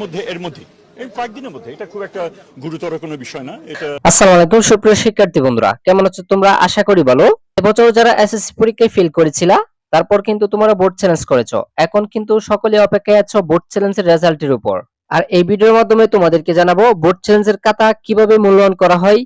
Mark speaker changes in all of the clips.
Speaker 1: মধ্যে, এর মধ্যে।
Speaker 2: তারপর কিন্তু তোমরা বোর্ড চ্যালেঞ্জ করেছ। এখন কিন্তু সকলে অপেক্ষায় আছো বোর্ড চ্যালেঞ্জের রেজাল্টের উপর। আর এই ভিডিওর মাধ্যমে তোমাদেরকে জানাব বোর্ড চ্যালেঞ্জের খাতা কীভাবে মূল্যায়ন করা হয়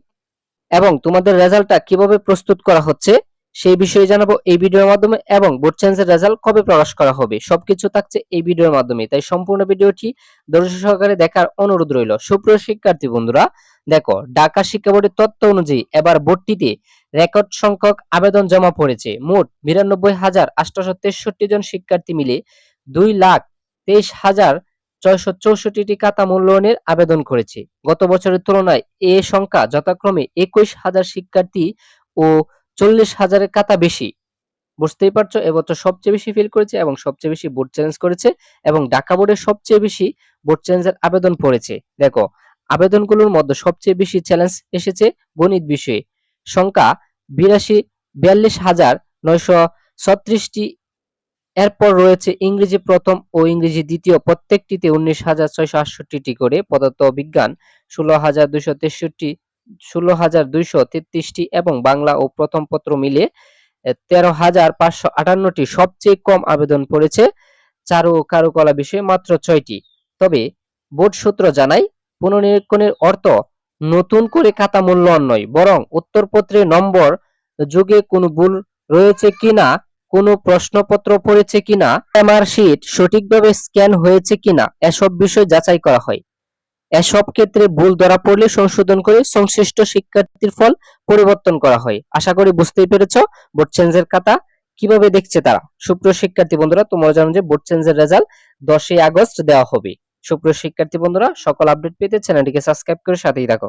Speaker 2: এবং তোমাদের রেজাল্টটা কীভাবে প্রস্তুত করা হচ্ছে। সেই বিষয়ে জানাব এই ভিডিওর মাধ্যমে এবং বোর্ড চ্যালেঞ্জের রেজাল্ট কবে প্রকাশ করা হবে? সবকিছু থাকছে এই ভিডিওর মাধ্যমে। তাই সম্পূর্ণ ভিডিওটি ধৈর্য সহকারে দেখার অনুরোধ রইল। সুপ্রিয় শিক্ষার্থী বন্ধুরা, দেখো, ঢাকা শিক্ষা বোর্ডের তথ্য অনুযায়ী এবার বোর্ডটিতে রেকর্ড সংখ্যক আবেদন জমা পড়েছে। মোট বিরানব্বই হাজার আটশো তেষট্টি জন শিক্ষার্থী মিলে দুই লাখ তেইশ হাজার ছয়শো চৌষট্টিটি খাতা মূল্যায়নের আবেদন করেছে। গত বছরের তুলনায় এ সংখ্যা যথাক্রমে একুশ হাজার শিক্ষার্থী ও চল্লিশ হাজারের কাতা বেশি। বুঝতেই পারছ? এবছর সবচেয়ে বেশি ফিল করেছে এবং সবচেয়ে বেশি বোর্ড চ্যালেঞ্জ করেছে এবং ঢাকা বোর্ডের সবচেয়ে বেশি বোর্ড চ্যালেঞ্জের আবেদন পড়েছে। দেখো, আবেদনগুলোর মধ্যে সবচেয়ে বেশি চ্যালেঞ্জ এসেছে গণিত বিষয়ে। সংখ্যা বিরাশি, বিয়াল্লিশ হাজার নয়শো এরপর রয়েছে ইংরেজি প্রথম ও ইংরেজি দ্বিতীয়। প্রত্যেকটিতে উনিশ হাজার ছয়শো আটষট্টিটি করে পদার্থ বিজ্ঞান ষোলো হাজার দুইশো তেষট্টি ষোলো এবং বাংলা ও প্রথম মিলে তেরো হাজার আটান্নটি সবচেয়ে কম আবেদন পড়েছে চারু ও কারুকলা বিষয়ে মাত্র ছয়টি। তবে বোর্ড সূত্র জানায় অর্থ নতুন করে খাতা মূল্যায়ন নয়, বরং উত্তরপত্রে নম্বর যুগে কোনো ভুল রয়েছে কিনা, কোনো প্রশ্নপত্র পড়েছে কিনা, এমআর শিট সঠিকভাবে স্ক্যান হয়েছে কিনা, এসব বিষয় যাচাই করা হয়। এসব ক্ষেত্রে ভুল ধরা পড়লে সংশোধন করে সংশ্লিষ্ট শিক্ষার্থীর ফল পরিবর্তন করা হয়। আশা করি বুঝতেই পেরেছ বোর্ড চেঞ্জের খাতা। কীভাবে দেখছে তারা? সুপ্রিয় শিক্ষার্থী বন্ধুরা, তোমরা জানো যে বোর্ড চেঞ্জের রেজাল্ট দশই আগস্ট দেওয়া হবে। সুপ্রিয় শিক্ষার্থী বন্ধুরা, সকল আপডেট পেতে চ্যানেলটিকে সাবস্ক্রাইব করে সাথেই রাখো